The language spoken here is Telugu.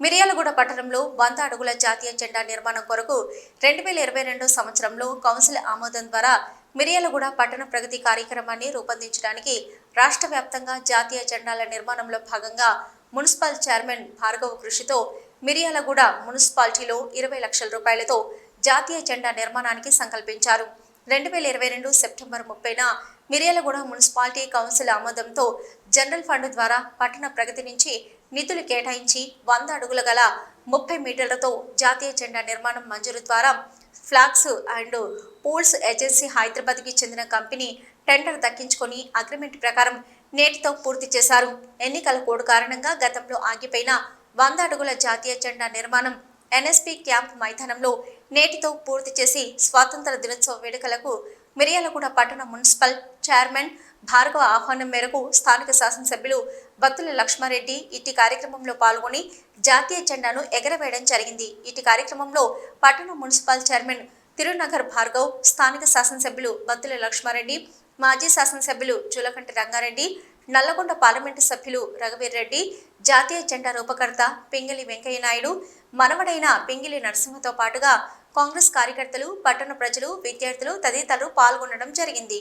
మిర్యాలగూడ పట్టణంలో వంద అడుగుల జాతీయ జెండా నిర్మాణం కొరకు రెండు వేల ఇరవై రెండు సంవత్సరంలో కౌన్సిల్ ఆమోదం ద్వారా మిర్యాలగూడ పట్టణ ప్రగతి కార్యక్రమాన్ని రూపొందించడానికి రాష్ట్ర వ్యాప్తంగా జాతీయ జెండాల నిర్మాణంలో భాగంగా మున్సిపల్ చైర్మన్ భార్గవ్ కృషితో మిర్యాలగూడ మున్సిపాలిటీలో ఇరవై లక్షల రూపాయలతో జాతీయ జెండా నిర్మాణానికి సంకల్పించారు. రెండు వేల ఇరవై రెండు సెప్టెంబర్ ముప్పైన మిర్యాలగూడ మున్సిపాలిటీ కౌన్సిల్ ఆమోదంతో జనరల్ ఫండ్ ద్వారా పట్టణ ప్రగతి నుంచి నిధులు కేటాయించి వంద అడుగుల గల ముప్పై మీటర్లతో జాతీయ జెండా నిర్మాణం మంజూరు ద్వారా ఫ్లాగ్స్ అండ్ పూల్స్ ఏజెన్సీ హైదరాబాద్కి చెందిన కంపెనీ టెండర్ దక్కించుకొని అగ్రిమెంట్ ప్రకారం నేటితో పూర్తి చేశారు. ఎన్నికల కోడ్ కారణంగా గతంలో ఆగిపోయిన వంద అడుగుల జాతీయ జెండా నిర్మాణం ఎన్ఎస్పి క్యాంప్ మైదానంలో నేటితో పూర్తి చేసి స్వాతంత్ర దినోత్సవ వేడుకలకు మిర్యాలగూడ పట్టణ మున్సిపల్ చైర్మన్ భార్గవ ఆహ్వానం మేరకు స్థానిక శాసనసభ్యులు బత్తుల లక్ష్మారెడ్డి ఇటు కార్యక్రమంలో పాల్గొని జాతీయ జెండాను ఎగరవేయడం జరిగింది. ఇటు కార్యక్రమంలో పట్టణ మున్సిపల్ చైర్మన్ తిరునగర్ భార్గవ్ స్థానిక శాసనసభ్యులు బత్తుల లక్ష్మారెడ్డి మాజీ శాసనసభ్యులు జులకంటి రంగారెడ్డి నల్లగొండ పార్లమెంటు సభ్యులు రఘువీర్ రెడ్డి జాతీయ జెండా రూపకర్త పింగిలి వెంకయ్య నాయుడు మనవడైన పింగిలి నరసింహతో పాటుగా కాంగ్రెస్ కార్యకర్తలు పట్టణ ప్రజలు విద్యార్థులు తదితరులు పాల్గొనడం జరిగింది.